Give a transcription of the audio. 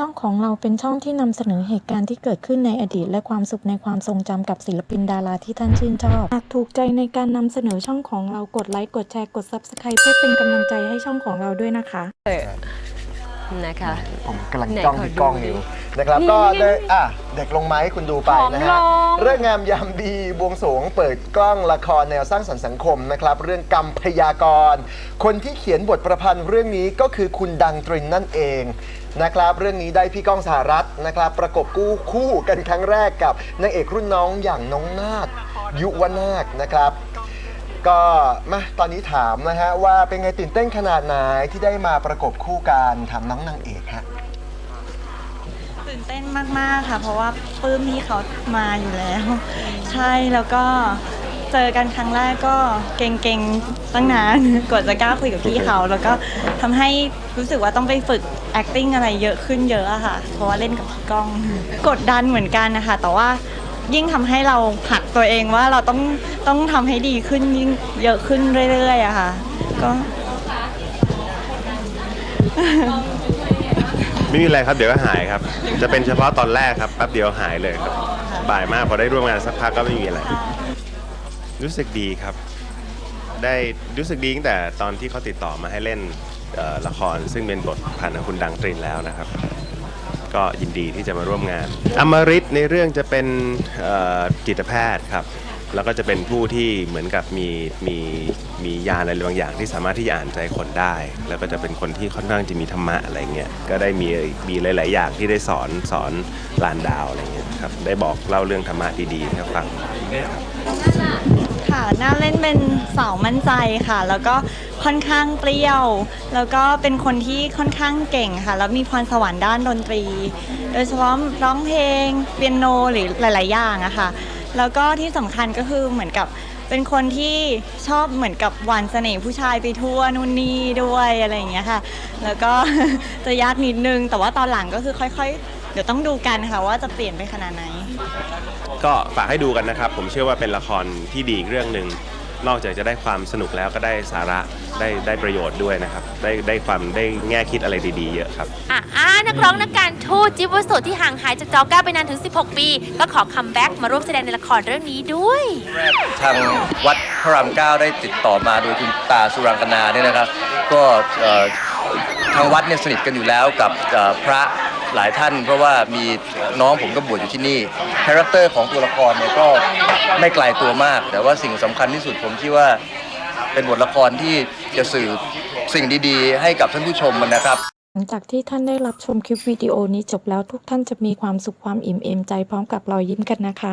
ช่องของเราเป็นช่องที่นำเสนอเหตุการณ์ที่เกิดขึ้นในอดีต และความสุขในความทรงจำกับศิลปินดาราที่ท่านชื่นชอบ หากถูกใจในการนำเสนอช่องของเรากดไลค์กดแชร์กด Subscribe เพื่อเป็นกำลังใจให้ช่องของเราด้วยนะคะ นะคะ ผมกำลังไหนจ้องขอที่ดูกล้องดิอยู่นะครับนี่ก็นี่ได้อะเด็กลงไม้คุณดูไปผอมนะลฮะงเรื่องงามยามดีบวงสรวงเปิดกล้องละครแนวสร้างสรรค์สังคมนะครับ เรื่องกรรมพยากรณ์คนที่เขียนบทประพันธ์เรื่องนี้ก็คือคุณดังตรินนั่นเองนะครับเรื่องนี้ได้พี่ก้องสหรัฐนะครับ ประกบกู้คู่กันครั้งแรกกับนางเอกรุ่นน้องอย่างน้องนาฏยุวนาคนะครับ ก็มาตอนนี้ถามนะฮะว่าเป็นไงตื่นเต้นขนาดไหนที่ได้มาประกบคู่กันถามน้องนางเอกฮะ ตื่นเต้นมาก ๆ ค่ะ เพราะว่าปลื้มพี่เขามาอยู่แล้ว ใช่แล้วก็เจอกันครั้งแรกก็เก่งๆตั้งนานกว่าจะกล้าคุยกับพี่เขา แล้วก็ทำให้รู้สึกว่าต้องไปฝึก acting อะไรเยอะขึ้นเยอะอะค่ะ เพราะว่าเล่นกับพี่ก้องกดดันเหมือนกันนะคะแต่ว่า ยิ่งทำให้เราผลักตัวเองว่าเราต้องต้องทำให้ดีขึ้นยิ่งเยอะขึ้นเรื่อยๆอะค่ะ ก็ไม่มีอะไรครับเดี๋ยวก็หายครับ จะเป็นเฉพาะตอนแรกครับแป๊บเดียวหายเลยครับบ่ายมากพอได้ร่วมงานสักพักก็ไม่มีอะไร รู้สึกดีครับ ได้รู้สึกดีตั้งแต่ตอนที่เขาติดต่อมาให้เล่นเอ่อละคร ซึ่งเป็นบทพันธ์ของคุณดังตรินแล้วนะครับ ก็ยินดีที่จะมาร่วมงาน อมริตในเรื่องจะเป็นเอ่อจิตแพทย์ครับ แล้วก็จะเป็นผู้ที่เหมือนกับมีมีมียาอะไรบางอย่างที่สามารถที่จะอ่านใจคนได้ แล้วก็จะเป็นคนที่ค่อนข้างจะมีธรรมะอะไรเงี้ย ก็ได้มีมีหลาย ๆ อย่างที่ได้สอนสอนลานดาวอะไรเงี้ยครับ ได้บอกเล่าเรื่องธรรมะดีๆให้ฟังค่ ค่ะน่าเล่นเป็นสาวมั่นใจค่ะ แล้วก็ค่อนข้างเปรี้ยว แล้วก็เป็นคนที่ค่อนข้างเก่งค่ะ แล้วมีพรสวรรค์ด้านดนตรี โดยเฉพาะร้องเพลงเปียโนหรือหลาย ๆ อย่างอะค่ะ แล้วก็ที่สำคัญก็คือเหมือนกับเป็นคนที่ชอบเหมือนกับหวานเสน่ห์ผู้ชายไปทั่วนู่นนี่ด้วยอะไรอย่างเงี้ยค่ะ แล้วก็จะยากนิดนึง แต่ว่าตอนหลังก็คือค่อย ๆ ดี๋ยวต้องดูกันค่ะว่าจะเปลี่ยนไปขนาดไหน ก็ฝากให้ดูกันนะครับ ผมเชื่อว่าเป็นละครที่ดีอีกเรื่องหนึ่งนอกจากจะได้ความสนุกแล้วก็ได้สาระได้ได้ประโยชน์ด้วยนะครับ ได้ได้ความได้แง่คิดอะไรดีๆเยอะครับ อะอ่านักร้องนักการทูตจิ๊บวสุที่ห่างหายจากจอก้าไปนานถึง 16 ปี ก็ขอคัมแบ็กมาร่วมแสดงในละครเรื่องนี้ด้วย ทางวัดพระรามเก้าได้ติดต่อมาโดยคุณตาสุรังคณาเนี่ยนะครับ ก็เอ่อทางวัดเนี่ยสนิทกันอยู่แล้วกับเอ่อพระ หลายท่าน เพราะว่ามีน้องผมก็บวชอยู่ที่นี่คาแรคเตอร์ของตัวละครเนี่ยก็ไม่ไกลตัวมาก แต่ว่าสิ่งสำคัญที่สุดผมคิดว่าเป็นบทละครที่จะสื่อสิ่งดีๆ ให้กับท่านผู้ชมนะครับหลังจากที่ท่านได้รับชมคลิปวิดีโอนี้จบแล้วทุกท่านจะมีความสุขความอิ่มเอมใจพร้อมกับรอยยิ้มกันนะคะ